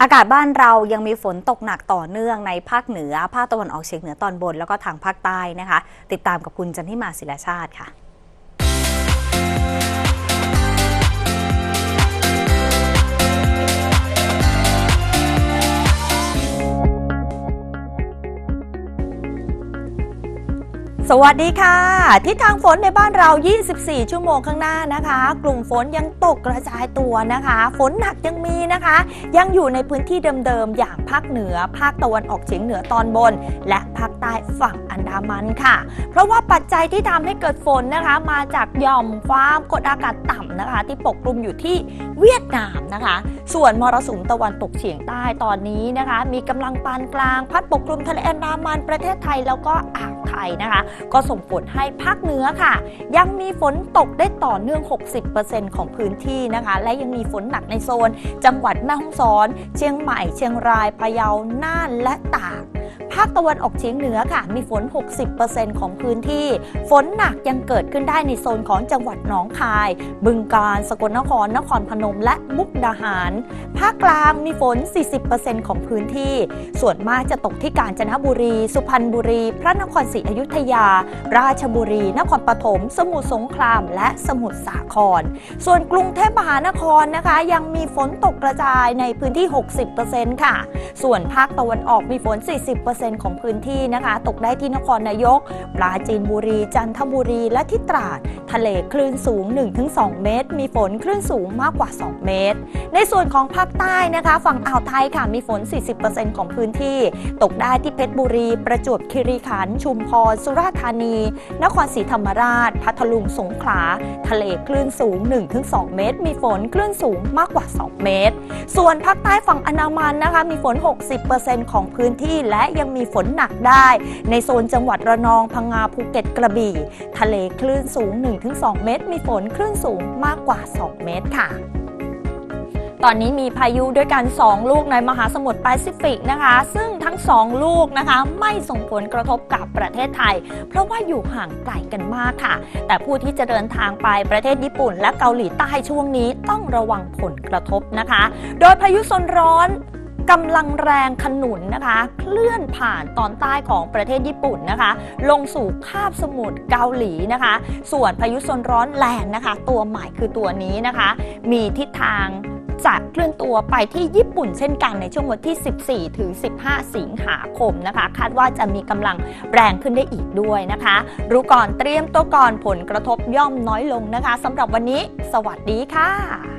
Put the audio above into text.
อากาศบ้านเรายังมีฝนตกหนักต่อเนื่องในภาคเหนือ ภาคตะวันออกเฉียงเหนือตอนบน แล้วก็ทางภาคใต้นะคะ ติดตามกับคุณจันทิมาศิลาชาติค่ะ สวัสดีค่ะ ทิศทางฝนในบ้านเรา 24 ชั่วโมงข้างหน้านะคะ กลุ่มฝนยังตกกระจายตัวนะคะ ฝนหนักยังมีนะคะ ยังอยู่ในพื้นที่เดิมๆ อย่างภาคเหนือ ภาคตะวันออกเฉียงเหนือตอนบน และภาคใต้ฝั่งอันดามันค่ะ เพราะว่าปัจจัยที่ทำให้เกิดฝนนะคะ มาจากหย่อมความกดอากาศต่ำนะคะ ที่ปกคลุมอยู่ที่เวียดนามนะคะ ส่วนมรสุมตะวันตกเฉียงใต้ตอนนี้นะคะ มีกำลังปานกลาง พัดปกคลุมทะเลอันดามันประเทศไทยแล้วก็อ่าว ทยนะคะ ก็ส่งผลให้ภาคเหนือค่ะ ยังมีฝนตกได้ต่อเนื่อง 60%ของพื้นที่นะคะ และยังมีฝนหนักในโซน จังหวัดแม่ฮ่องสอน เชียงใหม่ เชียงรายพะเยาน่านและตากาคตะวันออกเฉียงเหนือค่ะ มีฝน 60%ของพื้นที่ ฝนหนักยังเกิดขึ้นได้ในโซนของจังหวัดหนองคาย บึงกาฬสกลนคร นครพนม และมุกดาหาร ภาคกลางมีฝน 40%ของพื้นที่ ส่วนมากจะตกที่กาญจนบุรี สุพรรณบุรี พระนครศรีอยุธยา ราชบุรี นครปฐม สมุทรสงคราม และสมุทรสาคร ส่วนกรุงเทพมหานครนะคะ ยังมีฝนตกกระจายในพื้นที่ 60%ค่ะ ส่วนภาคตะวันออกมีฝน 40%ของพื้นที่นะคะ ตกได้ที่นครนายก ปราจีนบุรี จันทบุรี และที่ตราด ทะเลคลื่นสูง 1-2 เมตร มีฝนคลื่นสูงมากกว่า 2 เมตร ในส่วนของภาคใต้นะคะ ฝั่งอ่าวไทยค่ะ มีฝน 40%ของพื้นที่ ตกได้ที่เพชรบุรี ประจวบคีรีขันธ์ ชุมพร สุราษฎร์ธานี นครศรีธรรมราช พัทลุง สงขลา ทะเลคลื่นสูง 1-2 เมตร มีฝนคลื่นสูงมากกว่า 2 เมตร ส่วนภาคใต้ฝั่งอันามันนะคะ มีฝน 60%ของพื้นที่ และยังมีฝนหนักได้ ในโซนจังหวัดระนองพังงาภูเก็ตกระบี่ ทะเลคลื่นสูง 1-2 เมตร มีฝนคลื่นสูงมากกว่า 2 เมตรค่ะตอนนี้มีพายุด้วยกัน 2 ลูกในมหาสมุทรแปซิฟิกนะคะ ซึ่งทั้ง 2 ลูกนะคะ ไม่ส่งผลกระทบกับประเทศไทย เพราะว่าอยู่ห่างไกลกันมากค่ะ แต่ผู้ที่จะเดินทางไปประเทศญี่ปุ่น และเกาหลีใต้ช่วงนี้ต้องระวังผลกระทบนะคะ โดยพายุโซนร้อน กำลังแรงขนุนนะคะ เคลื่อนผ่านตอนใต้ของประเทศญี่ปุ่นนะคะ ลงสู่คาบสมุทรเกาหลีนะคะ ส่วนพายุโซนร้อนแรงนะคะ ตัวใหม่คือตัวนี้นะคะ มีทิศทางจะเคลื่อนตัวไปที่ญี่ปุ่นเช่นกันในช่วงวันที่ 14 ถึง 15 สิงหาคมนะคะ คาดว่าจะมีกำลังแรงขึ้นได้อีกด้วยนะคะ รู้ก่อนเตรียมตัวก่อนผลกระทบย่อมน้อยลงนะคะสำหรับวันนี้ สวัสดีค่ะ